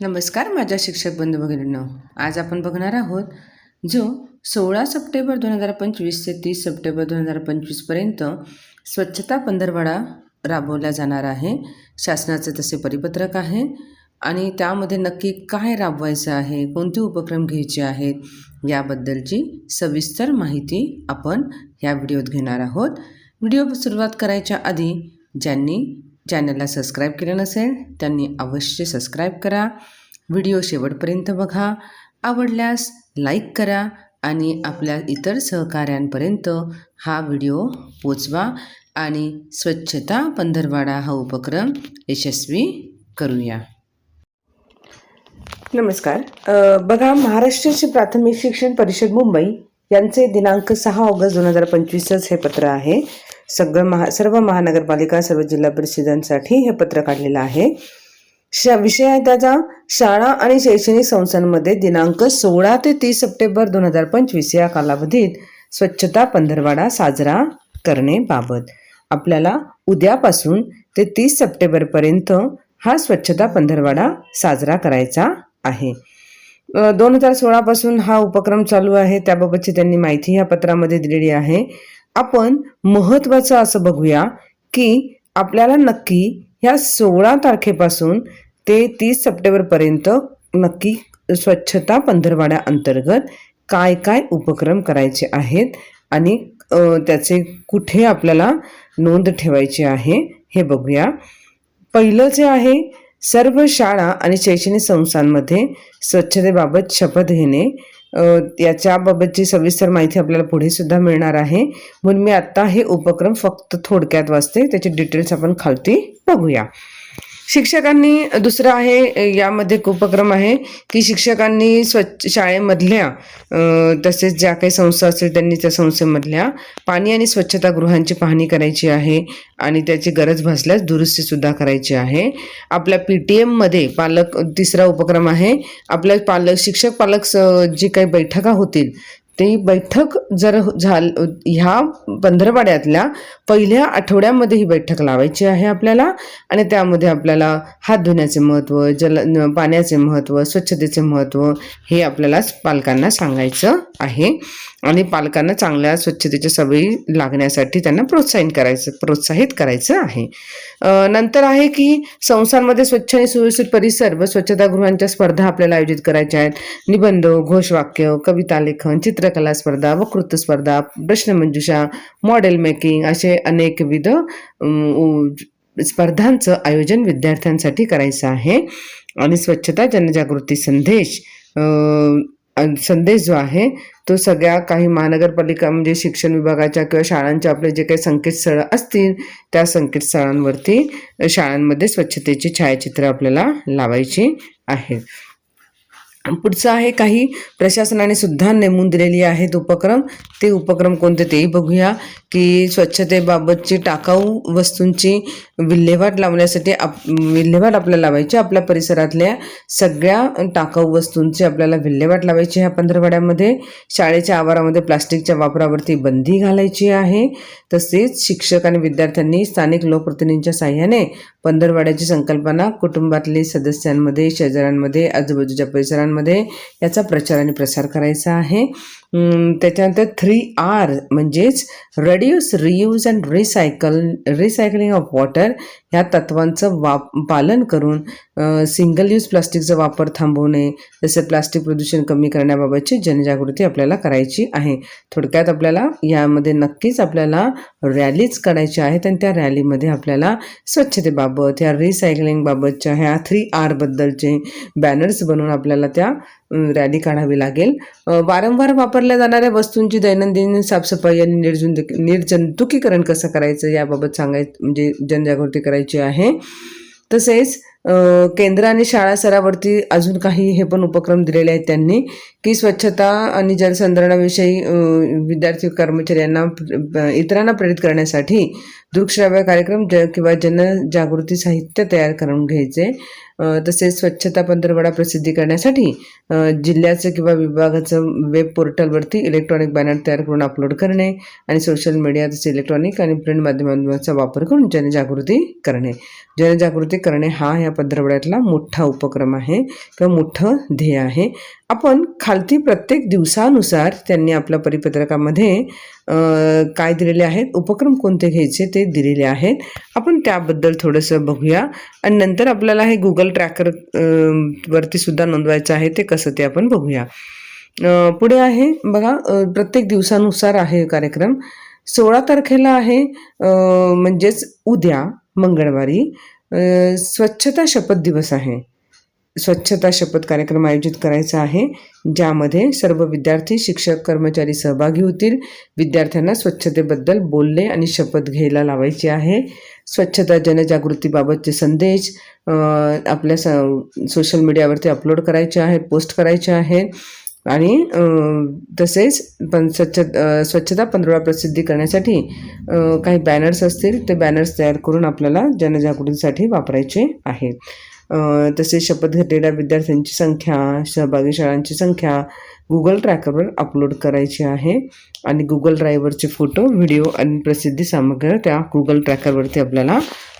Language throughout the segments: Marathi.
नमस्कार माझ्या शिक्षक बंधू भगिनींनो. आज आपण बघणार आहोत जो सोळा सप्टेंबर दोन हजार पंचवीस ते तीस सप्टेंबर दोन हजार पंचवीसपर्यंत स्वच्छता पंधरवाडा राबवला जाणार आहे. शासनाचे तसे परिपत्रक आहे आणि त्यामध्ये नक्की काय राबवायचं आहे कोणते उपक्रम घ्यायचे आहेत याबद्दलची सविस्तर माहिती आपण या व्हिडिओत घेणार आहोत. व्हिडिओ सुरुवात करायच्या आधी ज्यांनी चॅनलला सबस्क्राईब केलं नसेल त्यांनी अवश्य सबस्क्राईब करा. व्हिडिओ शेवटपर्यंत बघा. आवडल्यास लाईक करा आणि आपल्या इतर सहकाऱ्यांपर्यंत हा व्हिडिओ पोचवा आणि स्वच्छता पंधरवाडा हा उपक्रम यशस्वी करूया. नमस्कार. बघा महाराष्ट्राची प्राथमिक शिक्षण परिषद मुंबई यांचे दिनांक सहा ऑगस्ट दोन हजार पंचवीसच हे पत्र आहे. सगळं महा सर्व महानगरपालिका सर्व जिल्हा परिषदांसाठी हे पत्र काढलेलं आहे. शा विषय आहे त्याचा. शाळा आणि शैक्षणिक संस्थांमध्ये दिनांक सोळा ते तीस सप्टेंबर दोन हजार पंचवीस या कालावधीत स्वच्छता पंधरवाडा साजरा करणेबाबत आपल्याला उद्यापासून ते तीस सप्टेंबरपर्यंत हा स्वच्छता पंधरवाडा साजरा करायचा आहे. दोन हजार सोळापासून हा उपक्रम चालू आहे. त्याबाबतची त्यांनी माहिती ह्या पत्रामध्ये दिलेली आहे. आपण महत्त्वाचं असं बघूया की आपल्याला नक्की ह्या सोळा तारखेपासून ते तीस सप्टेंबरपर्यंत नक्की स्वच्छता पंधरवाड्या अंतर्गत काय काय उपक्रम करायचे आहेत आणि त्याचे कुठे आपल्याला नोंद ठेवायची आहे हे बघूया. पहिलं जे आहे सर्व शाळा आणि शैक्षणिक संस्थांमध्ये स्वच्छतेबाबत शपथ घेणे. याच्याबाबतची सविस्तर माहिती आपल्याला पुढे सुद्धा मिळणार आहे. म्हणून मी आत्ता हे उपक्रम फक्त थोडक्यात वाचते. त्याचे डिटेल्स आपण खालती बघूया. शिक्षकांनी दुसरं आहे यामध्ये एक उपक्रम आहे की शिक्षकांनी स्वच्छ शाळेमधल्या तसेच ज्या काही संस्था असतील त्यांनी त्या संस्थेमधल्या पाणी आणि स्वच्छतागृहांची पाहणी करायची आहे आणि त्याची गरज भासल्यास दुरुस्तीसुद्धा करायची आहे. आपल्या पी टी एममध्ये पालक तिसरा उपक्रम आहे. आपल्या पालक शिक्षक पालक स- जी काही बैठका होतील ते बैठक जर झाल ह्या पंधरवाड्यातल्या पहिल्या आठवड्यामध्ये ही बैठक लावायची आहे आपल्याला आणि त्यामध्ये आपल्याला हात धुण्याचे महत्त्व जल पाण्याचे महत्त्व स्वच्छतेचे महत्त्व हे आपल्याला पालकांना सांगायचं आहे. आणि पालकांना चांगल्या स्वच्छतेच्या सवयी लागण्यासाठी त्यांना प्रोत्साहित करायचं प्रोत्साहित करायचं आहे. नंतर आहे की संस्थांमध्ये स्वच्छ आणि सुव्यवस्थित परिसर व स्वच्छतागृहांच्या स्पर्धा आपल्याला आयोजित करायच्या आहेत. निबंध घोषवाक्य कविता लेखन चित्रकला स्पर्धा वक्तृत्व स्पर्धा प्रश्नमंजुषा मॉडेल मेकिंग असे अनेकविध अम, स्पर्धांचं आयोजन विद्यार्थ्यांसाठी करायचं आहे. आणि स्वच्छता जनजागृती संदेश संदेश जो आहे तो सगळ्या काही महानगरपालिका म्हणजे शिक्षण विभागाच्या किंवा शाळांच्या आपले जे काही संकेतस्थळं असतील त्या संकेतस्थळांवरती शाळांमध्ये स्वच्छतेची छायाचित्र आपल्याला लावायची आहेत. पुढचं आहे काही प्रशासनाने सुद्धा नेमून दिलेली आहेत उपक्रम. ते उपक्रम कोणते तेही बघूया. की स्वच्छतेबाबतची टाकाऊ वस्तूंची विल्हेवाट लावण्यासाठी आप विल्हेवाट आपल्याला लावायची. आपल्या परिसरातल्या सगळ्या टाकाऊ वस्तूंची आपल्याला विल्हेवाट लावायची. ह्या पंधरवड्यामध्ये शाळेच्या आवारामध्ये प्लास्टिकच्या वापरावरती बंदी घालायची आहे. तसेच शिक्षक आणि विद्यार्थ्यांनी स्थानिक लोकप्रतिनिधींच्या साह्याने पंधरवाड्याची संकल्पना कुटुंबातले सदस्यांमध्ये शेजाऱ्यांमध्ये आजूबाजूच्या परिसरांमध्ये याचा प्रचार आणि प्रसार करायचा आहे. त्याच्यानंतर थ्री आर म्हणजेच reduce reuse and recycle recycling of water ह्या तत्वांचं वाप पालन करून सिंगल यूज प्लास्टिकचा वापर थांबवणे जसे प्लास्टिक प्रदूषण कमी करण्याबाबतची जनजागृती आपल्याला करायची आहे. थोडक्यात आपल्याला यामध्ये नक्कीच आपल्याला रॅलीच करायची आहेत आणि त्या रॅलीमध्ये आपल्याला स्वच्छतेबाबत ह्या रिसायकलिंगबाबतच्या ह्या थ्री आरबद्दलचे बॅनर्स बनवून आपल्याला त्या रॅली काढावी लागेल. वारंवार वापरल्या जाणाऱ्या वस्तूंची दैनंदिन साफसफाई आणि निर्जुंत निर्जंतुकीकरण कसं करायचं याबाबत सांगायचं म्हणजे जनजागृती करायची आहे. तसेच केंद्र आणि शाळा स्तरावरती अजून काही हे पण उपक्रम दिलेले आहेत त्यांनी की स्वच्छता आणि जलसंधारणाविषयी विद्यार्थी कर्मचाऱ्यांना इतरांना प्रेरित करण्यासाठी दृकश्राव्य कार्यक्रम ज किंवा जनजागृती साहित्य तयार करून घ्यायचे. तसेच स्वच्छता पंधरवडा प्रसिद्धी करण्यासाठी जिल्ह्याचं किंवा विभागाचं वेब पोर्टलवरती इलेक्ट्रॉनिक बॅनर तयार करून अपलोड करणे आणि सोशल मीडिया तसे इलेक्ट्रॉनिक आणि प्रिंट माध्यमांचा वापर करून जनजागृती करणे. जनजागृती करणे हा ह्या पंधरवड्यातला मोठा उपक्रम आहे. किंवा मोठं ध्येय आहे. आपण खालती प्रत्येक दिवसानुसार त्यांनी आपल्या परिपत्रकामध्ये काय दिलेले आहेत उपक्रम कोणते घ्यायचे ते दिलेले आहेत. आपण त्याबद्दल थोडंसं बघूया. आणि नंतर आपल्याला हे गुगल ट्रॅकर वरती सुद्धा नोंदवायचं आहे ते कसं ते आपण बघूया. पुढे आहे बघा प्रत्येक दिवसानुसार आहे कार्यक्रम. सोळा तारखेला आहे म्हणजेच उद्या मंगळवारी. स्वच्छता शपथ दिवस आहे. स्वच्छता शपथ कार्यक्रम आयोजित करायचा आहे ज्यामध्ये सर्व विद्यार्थी शिक्षक कर्मचारी सहभागी होतील. विद्यार्थ्यांना स्वच्छतेबद्दल बोलणे आणि शपथ घ्यायला लावायची आहे. स्वच्छता जनजागृतीबाबतचे संदेश आपल्या स सोशल मीडियावरती अपलोड करायचे आहेत पोस्ट करायचे आहेत. आणि तसेच पण स्वच्छ स्वच्छता पंधरवडा प्रसिद्धी करण्यासाठी काही बॅनर्स असतील ते बॅनर्स तयार करून आपल्याला जनजागृतीसाठी वापरायचे आहेत तसेच शपथ घेतलेल्या विद्यार्थ्यांची संख्या सहभागी शाळांची संख्या गुगल ट्रॅकरवर अपलोड करायची आहे आणि गुगल ड्रायव्हरचे फोटो व्हिडिओ आणि प्रसिद्धी सामग्री त्या गुगल ट्रॅकरवरती आपल्याला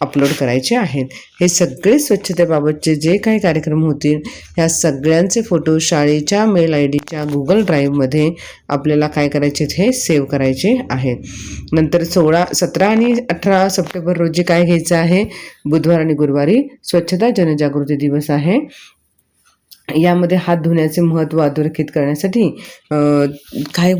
अपलोड करायचे आहेत. हे सगळे स्वच्छतेबाबतचे जे काही कार्यक्रम होतील ह्या सगळ्यांचे फोटो शाळेच्या मेल आय डीच्या गुगल ड्राईव्हमध्ये आपल्याला काय करायचे आहेत हे सेव्ह करायचे आहेत. नंतर सोळा सतरा आणि अठरा सप्टेंबर रोजी काय घ्यायचं आहे? बुधवार आणि गुरुवारी स्वच्छता जनजागृती दिवस आहे. यामध्ये हात धुण्याचे महत्त्व अधोरेखित करण्यासाठी काही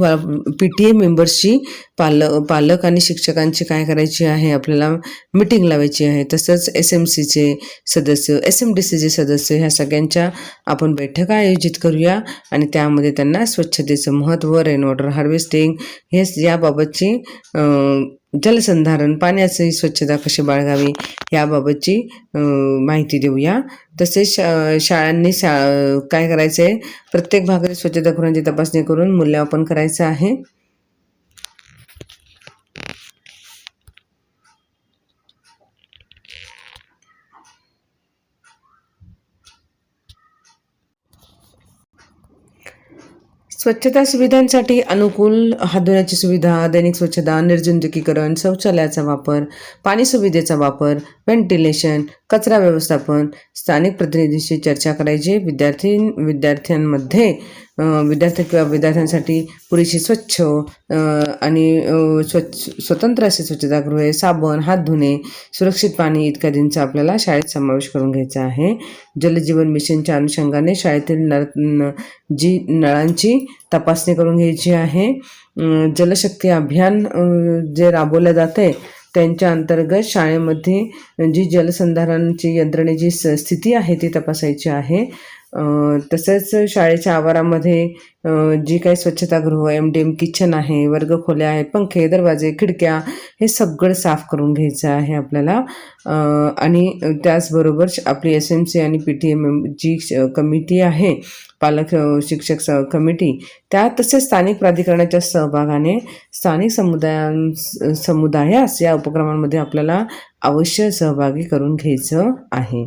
पी टी ए मेंबर्सची पाल पालक आणि शिक्षकांची काय करायची आहे आपल्याला मिटिंग लावायची आहे. तसंच एस एम सीचे सदस्य एस एम डी सीचे सदस्य ह्या सगळ्यांच्या आपण बैठका आयोजित करूया आणि त्यामध्ये त्यांना स्वच्छतेचं महत्त्व रेन वॉटर हार्वेस्टिंग हे याबाबतची जलसंधारण पाण्याची स्वच्छता कशी बाळगावी याबाबतची माहिती देऊया. तसेच शा शाळांनी शा काय करायचं आहे प्रत्येक भागात स्वच्छता स्वच्छतागृहांची तपासणी करून मूल्यमापन करायचं आहे. स्वच्छता सुविधांसाठी अनुकूल हात धुण्याची सुविधा दैनिक स्वच्छता निर्जंतुकीकरण शौचालयाचा वापर पाणी सुविधेचा वापर व्हेंटिलेशन कचरा व्यवस्थापन स्थानिक प्रतिनिधींशी चर्चा करायची विद्यार्थी विद्यार्थ्यांमध्ये विद्यार्थी किंवा विद्यार्थ्यांसाठी पुरेशी स्वच्छ आणि स्वच्छ स्वतंत्र असे स्वच्छतागृहे साबण हात धुणे सुरक्षित पाणी इत्यादींचा आपल्याला शाळेत समावेश करून घ्यायचा आहे. जलजीवन मिशनच्या अनुषंगाने शाळेतील नळ न- जी नळांची तपासणी करून घ्यायची आहे. जलशक्ती अभियान जे राबवलं जाते त्यांच्या अंतर्गत शाळेमध्ये जी जलसंधारणची यंत्रणेची स- स्थिती आहे ती तपासायची आहे. तसंच शाळेच्या आवारामध्ये जी काही स्वच्छतागृह एम डी एम किचन आहे वर्गखोल्या आहे पंखे दरवाजे खिडक्या हे सगळं साफ करून घ्यायचं आहे आपल्याला. आणि त्याचबरोबर श- आपली एस एम सी आणि पी टी एम जी श- कमिटी आहे पालक शिक्षक स कमिटी त्या तसेच स्थानिक प्राधिकरणाच्या सहभागाने स्थानिक समुदायां समुदायास या उपक्रमांमध्ये आपल्याला अवश्य सहभागी करून घ्यायचं आहे.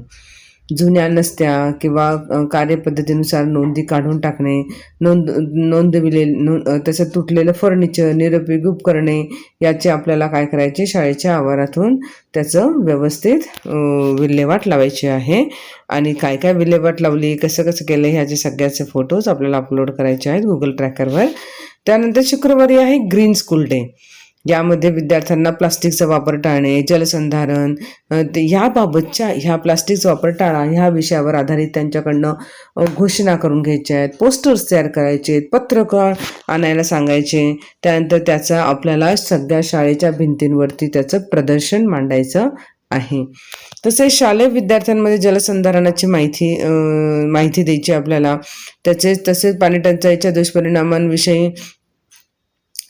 जुन्या नसत्या किंवा कार्यपद्धतीनुसार नोंदी काढून टाकणे नोंद नोंदविले नोंद त्याचं तसं तुटलेलं फर्निचर निरुपयोगी उपकरणे याचे आपल्याला काय करायचे? शाळेच्या आवारातून त्याचं व्यवस्थित विल्हेवाट लावायची आहे. आणि काय काय विल्हेवाट लावली कसं कसं केलं ह्याचे सगळ्याचे फोटोज आपल्याला अपलोड करायचे आहेत गुगल ट्रॅकरवर त्यानंतर शुक्रवारी आहे ग्रीन स्कूल डे यामध्ये विद्यार्थ्यांना प्लास्टिकचा वापर टाळणे जलसंधारण याबाबतच्या ह्याबाबतच्या ह्या प्लास्टिकचा वापर टाळा ह्या विषयावर आधारित त्यांच्याकडनं घोषणा करून घ्यायच्या आहेत. पोस्टर्स तयार करायचे आहेत आणायला सांगायचे. त्यानंतर त्याचा आपल्याला सगळ्या शाळेच्या भिंतींवरती त्याचं प्रदर्शन मांडायचं आहे. तसेच शालेय विद्यार्थ्यांमध्ये जलसंधारणाची माहिती माहिती द्यायची आपल्याला. त्याचे तसेच पाणी टंचाईच्या दुष्परिणामांविषयी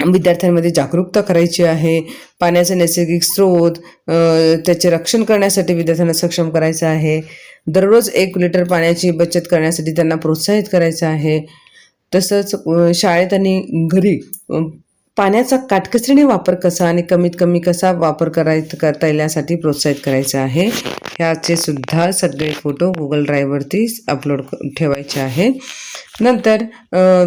विद्यार्थ्यांमध्ये जागरूकता करायची आहे. पाण्याचे नैसर्गिक स्रोत त्याचे रक्षण करण्यासाठी विद्यार्थ्यांना सक्षम करायचं आहे. दररोज एक लिटर पाण्याची बचत करण्यासाठी त्यांना प्रोत्साहित करायचं आहे. तसंच शाळेत आणि घरी पाण्याचा काटकसरीने वापर कसा आणि कमीत कमी कसा वापर कराय करता येईल यासाठी प्रोत्साहित करायचं आहे. ह्याचे सुद्धा सगळे फोटो गुगल ड्राईव्हवरती अपलोड ठेवायचे आहे. नंतर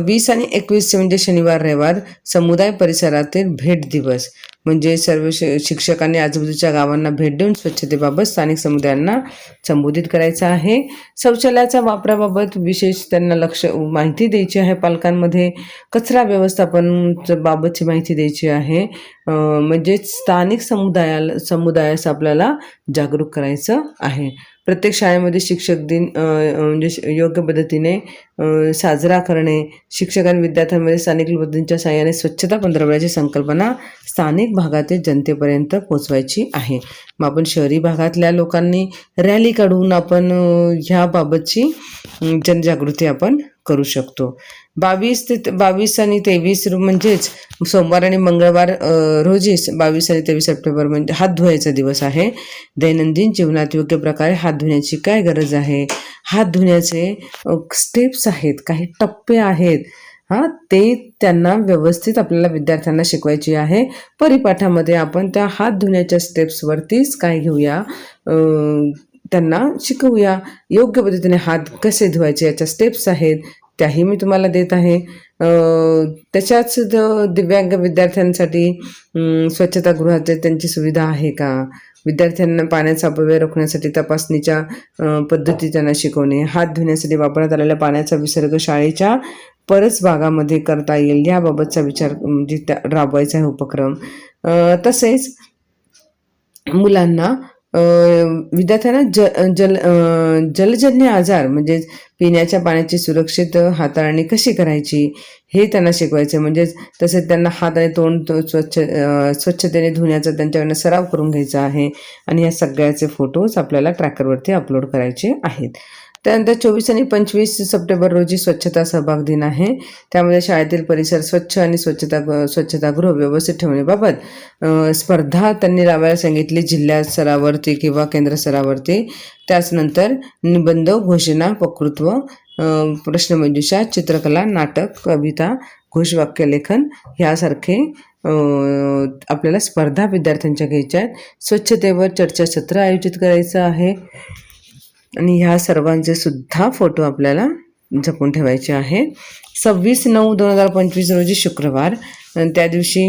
वीस आणि एकवीस म्हणजे शनिवार रविवार समुदाय परिसरातील भेट दिवस. म्हणजे सर्व शिक्षकांनी आजूबाजूच्या गावांना भेट देऊन स्वच्छतेबाबत स्थानिक समुदायांना संबोधित करायचं आहे. शौचालयाच्या वापराबाबत विशेष त्यांना लक्ष माहिती द्यायची आहे. पालकांमध्ये कचरा व्यवस्थापन बाबतची माहिती द्यायची आहे. म्हणजे म्हणजेच स्थानिक समुदायाला समुदायास आपल्याला जागरूक करायचं आहे. प्रत्येक शाळेमध्ये शिक्षक दिन म्हणजे योग्य पद्धतीने साजरा करणे शिक्षक आणि विद्यार्थ्यांमध्ये स्थानिक पद्धतींच्या सहाय्याने स्वच्छता पंधरवड्याची संकल्पना स्थानिक भागातील जनतेपर्यंत पोचवायची आहे. मग आपण शहरी भागातल्या लोकांनी रॅली काढून आपण ह्याबाबतची जनजागृती आपण करू शकतो. बावीस ते बावीस आणि तेवीस म्हणजेच सोमवार आणि मंगळवार रोजीच बावीस आणि तेवीस सप्टेंबर म्हणजे हात धुवायचा दिवस आहे. दैनंदिन जीवनात योग्य प्रकारे हात धुण्याची काय गरज आहे? हात धुण्याचे स्टेप्स आहेत काही टप्पे आहेत. हां ते त्यांना व्यवस्थित आपल्याला विद्यार्थ्यांना शिकवायची आहे. परिपाठामध्ये आपण त्या हात धुण्याच्या स्टेप्सवरतीच काय घेऊया? त्यांना शिकवूया. योग्य पद्धतीने हात कसे धुवायचे याच्या स्टेप्स आहेत त्याही मी तुम्हाला देत आहे. त्याच्याच द- दिव्यांग विद्यार्थ्यांसाठी स्वच्छतागृहाचे त्यांची सुविधा आहे का? विद्यार्थ्यांना पाण्याचा अपव्यय रोखण्यासाठी तपासणीच्या पद्धती त्यांना शिकवणे. हात धुण्यासाठी वापरण्यात आलेल्या पाण्याचा विसर्ग शाळेच्या परस भागामध्ये करता येईल. याबाबतचा विचार म्हणजे त्या- राबवायचा आहे उपक्रम. तसेच मुलांना विद्यार्थ्यांना ज जल जलजन्य आजार म्हणजेच पिण्याच्या पाण्याची सुरक्षित हाताळणी कशी करायची हे त्यांना शिकवायचं. म्हणजेच तसेच त्यांना हात आणि तोंड स्वच्छ स्वच्छतेने धुण्याचा त्यांच्याकडनं सराव करून घ्यायचा आहे. आणि या सगळ्याचे फोटोज आपल्याला ट्रॅकरवरती अपलोड करायचे आहेत. त्यानंतर चोवीस आणि पंचवीस सप्टेंबर रोजी स्वच्छता सहभाग दिन आहे. त्यामध्ये शाळेतील परिसर स्वच्छ आणि स्वच्छता स्वच्छतागृह व्यवस्थित ठेवण्याबाबत स्पर्धा त्यांनी लावायला सांगितली. जिल्हा स्तरावरती किंवा केंद्र स्तरावरती. त्याचनंतर निबंध घोषणा वक्तृत्व प्रश्नमंजुषा चित्रकला नाटक कविता घोषवाक्यलेखन ह्यासारखे आपल्याला स्पर्धा विद्यार्थ्यांच्या घ्यायच्या आहेत. स्वच्छतेवर चर्चासत्र आयोजित करायचं आहे. आणि ह्या सर्वांचे सुद्धा फोटो आपल्याला जपून ठेवायचे आहे. सव्वीस नऊ दोन हजार पंचवीस रोजी शुक्रवार त्या दिवशी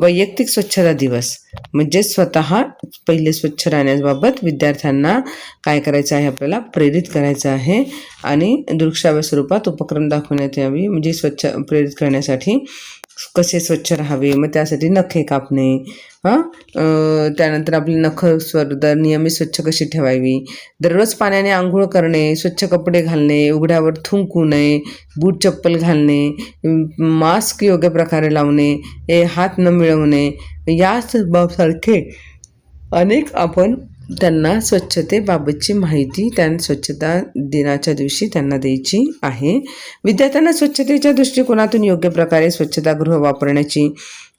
वैयक्तिक स्वच्छता दिवस. म्हणजे स्वतः पहिले स्वच्छ राहण्याबाबत विद्यार्थ्यांना काय करायचं आहे आपल्याला प्रेरित करायचं आहे. आणि दृकश्राव्य स्वरूपात उपक्रम दाखवण्यात यावी. म्हणजे स्वच्छ प्रेरित करण्यासाठी कसे स्वच्छ राहावे? मग त्यासाठी नखे कापणे हां? त्यानंतर आपली नख स्वर्दर नियमित स्वच्छ कशी ठेवावी? दररोज पाण्याने आंघोळ करणे स्वच्छ कपडे घालणे उघड्यावर थुंकू नये बूट चप्पल घालणे मास्क योग्य प्रकारे लावणे हे हात न मिळवणे या बाबसारखे अनेक आपण त्यांना स्वच्छतेबाबतची माहिती त्या स्वच्छता दिनाच्या दिवशी त्यांना द्यायची आहे. विद्यार्थ्यांना स्वच्छतेच्या दृष्टिकोनातून योग्य प्रकारे स्वच्छतागृह वापरण्याची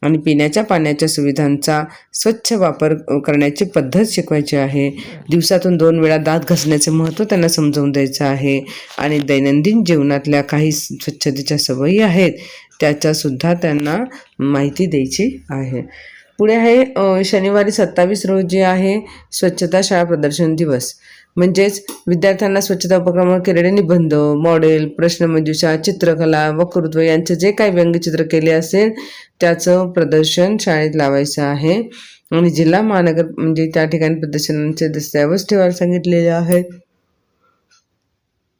आणि पिण्याच्या पाण्याच्या सुविधांचा स्वच्छ वापर करण्याची पद्धत शिकवायची आहे. दिवसातून दोन वेळा दात घासण्याचे महत्त्व त्यांना समजावून द्यायचं आहे आणि दैनंदिन जीवनातल्या काही स्वच्छतेच्या सवयी आहेत त्याच्यासुद्धा त्यांना माहिती द्यायची आहे. पुढे आहे शनिवारी सत्तावीस रोजी आहे स्वच्छता शाळा प्रदर्शन दिवस. म्हणजेच विद्यार्थ्यांना स्वच्छता उपक्रमावर केलेले निबंध मॉडेल प्रश्नमंजुषा चित्रकला वक्तृत्व यांचं जे काही व्यंगचित्र केले असेल त्याचं प्रदर्शन शाळेत लावायचं आहे. आणि जिल्हा महानगर म्हणजे त्या ठिकाणी प्रदर्शनांचे दस्तऐवज ठेवायला सांगितलेले आहेत.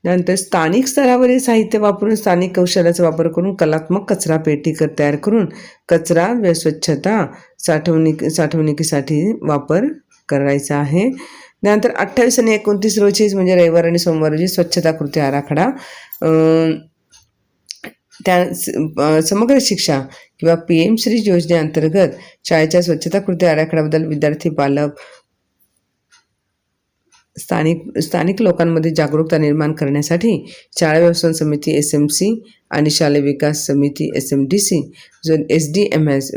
त्यानंतर स्थानिक स्तरावरील साहित्य वापरून स्थानिक कौशल्याचा वापर करून कलात्मक कचरा पेटी कर तयार करून कचरा व स्वच्छता साठवणूक साठवणुकीसाठी वापर करायचा आहे. त्यानंतर अठ्ठावीस आणि एकोणतीस रोजी म्हणजे रविवार आणि सोमवार रोजी स्वच्छता कृती आराखडा त्या समग्र शिक्षा किंवा पी एम श्री योजनेअंतर्गत शाळेच्या स्वच्छता कृती आराखड्याबद्दल विद्यार्थी पालक स्थानिक स्थानिक लोकांमध्ये जागरूकता निर्माण करण्यासाठी शाळा व्यवस्थापन समिती एस एम सी आणि शालेय विकास समिती एस एम डी सी जो एस डी एम एस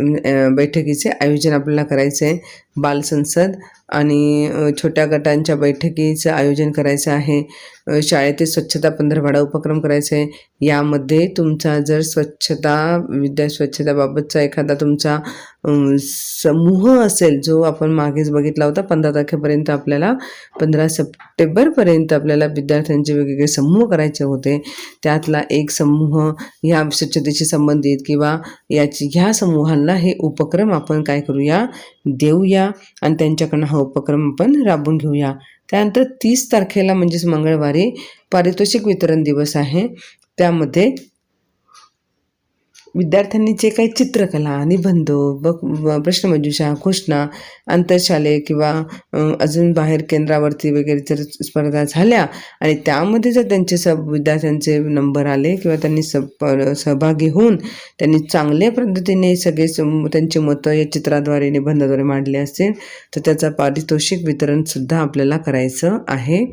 बैठकीचे आयोजन आपल्याला करायचं आहे बालसंसद आणि छोट्या गटांच्या बैठकीचं आयोजन करायचं आहे. शाळेतील स्वच्छता पंधरवडा उपक्रम करायचा आहे यामध्ये तुमचा जर स्वच्छता विद्या स्वच्छताबाबतचा एखादा तुमचा समूह असेल जो आपण मागेच बघितला होता पंधरा तारखेपर्यंत आपल्याला पंधरा सप्टेंबरपर्यंत आपल्याला विद्यार्थ्यांचे वेगवेगळे समूह करायचे होते. त्यातला एक समूह ह्या स्वच्छतेशी संबंधित किंवा याची ह्या समूहांना हे उपक्रम आपण काय करूया? देऊया. आणि त्यांच्याकडनं हा उपक्रम आपण राबवून घेऊया. त्यानंतर तीस तारखेला म्हणजेच मंगळवारी पारितोषिक वितरण दिवस आहे. त्यामध्ये विद्यार्थ्यांनी जे काही चित्रकला निबंध ब प्रश्नमंजुषा घोषणा आंतरशालेय किंवा अजून बाहेर केंद्रावरती वगैरे जर स्पर्धा झाल्या आणि त्यामध्ये जर त्यांचे सब विद्यार्थ्यांचे नंबर आले किंवा त्यांनी सब प- सहभागी होऊन त्यांनी चांगल्या पद्धतीने सगळे त्यांचे त्यांची मतं या चित्राद्वारे निबंधाद्वारे मांडले असतील तर त्याचा पारितोषिक वितरणसुद्धा आपल्याला करायचं आहे.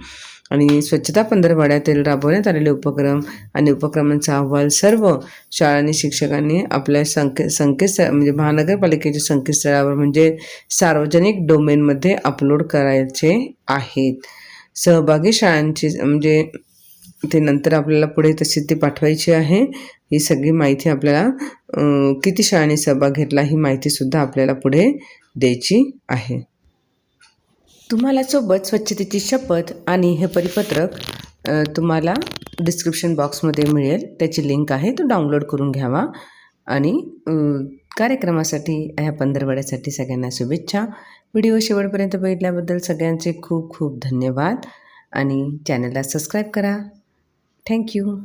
आणि स्वच्छता पंधरवड्यातील राबवण्यात आलेले उपक्रम आणि उपक्रमांचा अहवाल सर्व शाळा आणि शिक्षकांनी आपल्या संके संकेतस्थळ म्हणजे महानगरपालिकेच्या संकेतस्थळावर म्हणजे सार्वजनिक डोमेनमध्ये अपलोड करायचे आहेत. सहभागी शाळांची म्हणजे ते नंतर आपल्याला पुढे तशी ती पाठवायची आहे. ही सगळी माहिती आपल्याला किती शाळांनी सहभाग घेतला ही माहितीसुद्धा आपल्याला पुढे द्यायची आहे. तुम्हाला सोबत स्वच्छतेची शपथ आणि हे परिपत्रक तुम्हाला डिस्क्रिप्शन बॉक्समध्ये मिळेल. त्याची लिंक आहे तो डाउनलोड करून घ्यावा. आणि कार्यक्रमासाठी ह्या पंधरवड्यासाठी सगळ्यांना शुभेच्छा. व्हिडिओ शेवटपर्यंत बघितल्याबद्दल सगळ्यांचे खूप खूप धन्यवाद. आणि चॅनलला सबस्क्राईब करा. थँक्यू